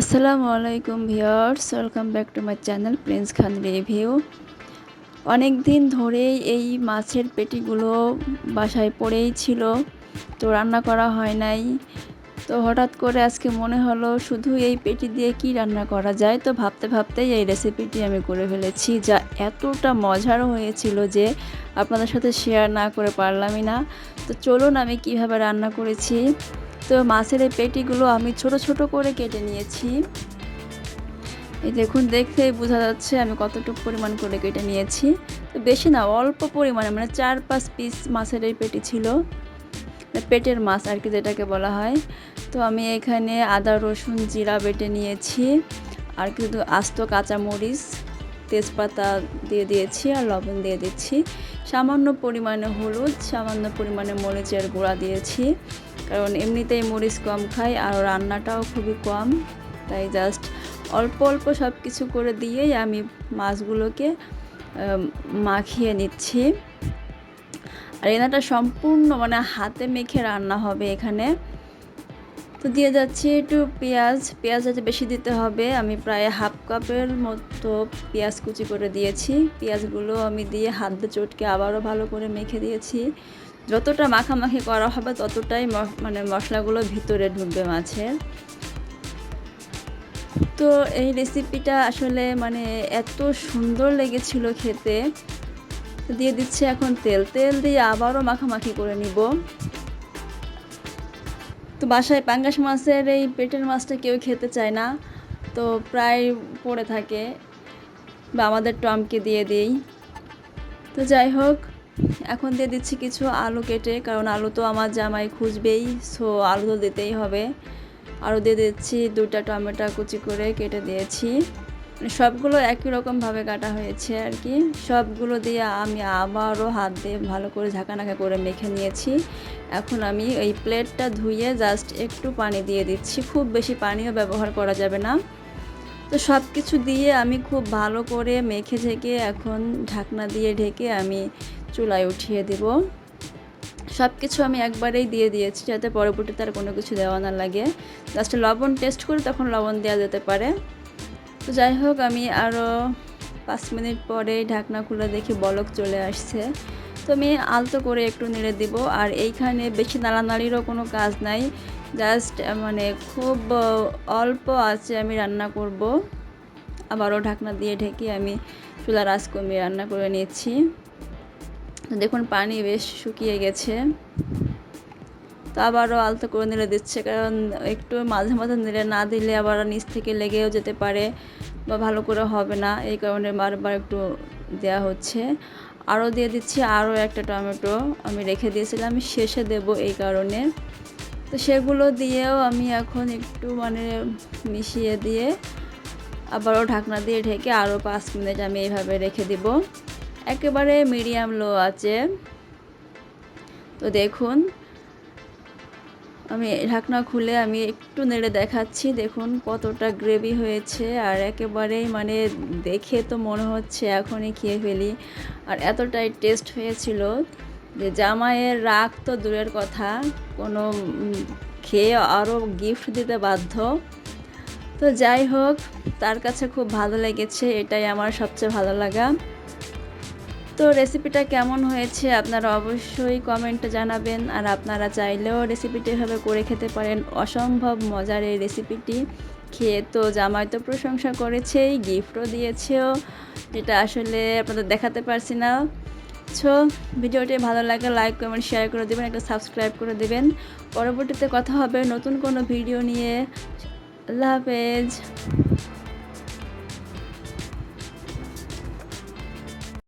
আসসালামু আলাইকুম viewers, welcome back to my channel Prince Khan review. অনেক দিন ধরেই এই মাছের পেটিগুলো বাসায় পড়েই ছিল, তো রান্না করা হয় নাই। তো হঠাৎ করে আজকে মনে হলো, শুধু এই পেটি দিয়ে কি রান্না করা যায়? তো ভাবতে ভাবতেই এই রেসিপিটি আমি করে ফেলেছি, যা এতটা মজার হয়েছিল যে আপনাদের সাথে শেয়ার না করে পারলামই না। তো চলুন আমি কীভাবে রান্না করেছি। তো মাছের এই পেটিগুলো আমি ছোট ছোট করে কেটে নিয়েছি। এই দেখুন দেখতেই বোঝা যাচ্ছে আমি কতটুকু পরিমাণ করে কেটে নিয়েছি। তো বেশি না, অল্প পরিমাণে মানে চার পাঁচ পিস মাছের এই পেটি ছিল। পেটের মাছ আর কি যেটাকে বলা হয়। তো আমি এখানে আদা, রসুন, জিরা বেটে নিয়েছি। আর কিন্তু আস্ত কাঁচামরিচ, তেজপাতা দিয়ে দিয়েছি আর লবণ দিয়ে দিচ্ছি। সামান্য পরিমাণে হলুদ, সামান্য পরিমাণে মরিচের গুঁড়া দিয়েছি। কারণ এমনিতেই মরিচ কম খাই আর রান্নাটাও খুবই কম। তাই জাস্ট অল্প অল্প সব কিছু করে দিয়েই আমি মাছগুলোকে মাখিয়ে নিচ্ছি। আর এনাটা সম্পূর্ণ মানে হাতে মেখে রান্না হবে এখানে। তো দিয়ে যাচ্ছি একটু পেঁয়াজ পেঁয়াজ যাতে বেশি দিতে হবে, আমি প্রায় হাফ কাপের মতো পেঁয়াজ কুচি করে দিয়েছি। পেঁয়াজগুলো আমি দিয়ে হাত দিয়ে চটকে আবারও ভালো করে মেখে দিয়েছি। যতটা মাখামাখি করা হবে ততটাই মানে মশলাগুলো ভিতরে ঢুকবে মাছের তো এই রেসিপিটা আসলে মানে এত সুন্দর লেগেছিল খেতে। দিয়ে দিচ্ছে এখন তেল। তেল দিয়ে আবারও মাখামাখি করে নিব। তো বাসায় পাঙ্গাস মাছের এই পেটের মাছটা কেউ খেতে চায় না। তো প্রায় পড়ে থাকে। বা আমাদের টমকে দিয়ে দিই। তো যাই হোক এখন দিয়ে দিচ্ছি কিছু আলু কেটে, কারণ আলু তো আমার জামাই খুঁজবেই সো আলু তো দিতেই হবে। আরও দিয়ে দিচ্ছি দুটা টমেটো কুচি করে কেটে দিয়েছি। সবগুলো একই রকমভাবে কাটা হয়েছে আর কি। সবগুলো দিয়ে আমি আবারও হাত দিয়ে ভালো করে ঝাঁকানাকা করে মেখে নিয়েছি। এখন আমি এই প্লেটটা ধুয়ে জাস্ট একটু পানি দিয়ে দিচ্ছি। খুব বেশি পানিও ব্যবহার করা যাবে না। তো সব কিছু দিয়ে আমি খুব ভালো করে মেখে ঝেঁকে এখন ঢাকনা দিয়ে ঢেকে আমি চুলায় উঠিয়ে দেব। সব কিছু আমি একবারেই দিয়ে দিয়েছি যাতে পরবর্তীতে আর কোনো কিছু দেওয়া না লাগে। লাস্টে লবণ টেস্ট করে তখন লবণ দেওয়া যেতে পারে। তো যাই হোক, আমি আরও পাঁচ মিনিট পরে ঢাকনা খুলে দেখি বলক চলে আসছে। তো আমি আলতো করে একটু নেড়ে দিব। আর এইখানে বেশি নাড়ানাড়িরও কোনো কাজ নাই। জাস্ট মানে খুব অল্প আছে আমি রান্না করব। আবারও ঢাকনা দিয়ে ঢেকে আমি চুলা আঁচ কমিয়ে রান্না করে নিচ্ছি। দেখুন, পানি বেশ শুকিয়ে গেছে। তো আবারও আলতো করে নেড়ে দিচ্ছে, কারণ একটু মাঝে মাঝে নেড়ে না দিলে আবার নিচ থেকে লেগেও যেতে পারে বা ভালো করে হবে না। এই কারণে বারবার একটু দেয়া হচ্ছে। আরও দিয়ে দিচ্ছি আরও একটা টমেটো। আমি রেখে দিয়েছিলাম, শেষে দেব এই কারণে। তো সেগুলো দিয়েও আমি এখন একটু মানে মিশিয়ে দিয়ে আবারও ঢাকনা দিয়ে ঢেকে আরও পাঁচ মিনিট আমি এইভাবে রেখে দিব। একেবারে মিডিয়াম লো আছে। তো দেখুন, আমি ঢাকনা খুলে আমি একটু নেড়ে দেখাচ্ছি। দেখুন কতটা গ্রেভি হয়েছে আর একেবারেই মানে দেখে তো মনে হচ্ছে এখনই খেয়ে ফেলি। আর এতটাই টেস্ট হয়েছিল। যে জামাইয়ের রাগ তো দূরের কথা, কোনো খেয়ে আরও গিফট দিতে বাধ্য। তো যাই হোক, তার কাছে খুব ভালো লেগেছে, এটাই আমার সবচেয়ে ভালো লাগা। তো রেসিপিটা কেমন হয়েছে আপনারা অবশ্যই কমেন্টে জানাবেন, আর আপনারা চাইলেও রেসিপিটি এভাবে করে খেতে পারেন। অসম্ভব মজার এই রেসিপিটি খেয়ে তো জামাই তো প্রশংসা করেছেই গিফটও দিয়েছেও। যেটা আসলে আপনাদের দেখাতে পারছি না। সো ভিডিওটি ভালো লাগে লাইক কমেন্ট শেয়ার করে দেবেন, একটা সাবস্ক্রাইব করে দেবেন। পরবর্তীতে কথা হবে নতুন কোনো ভিডিও নিয়ে। আল্লাহ হাফেজ।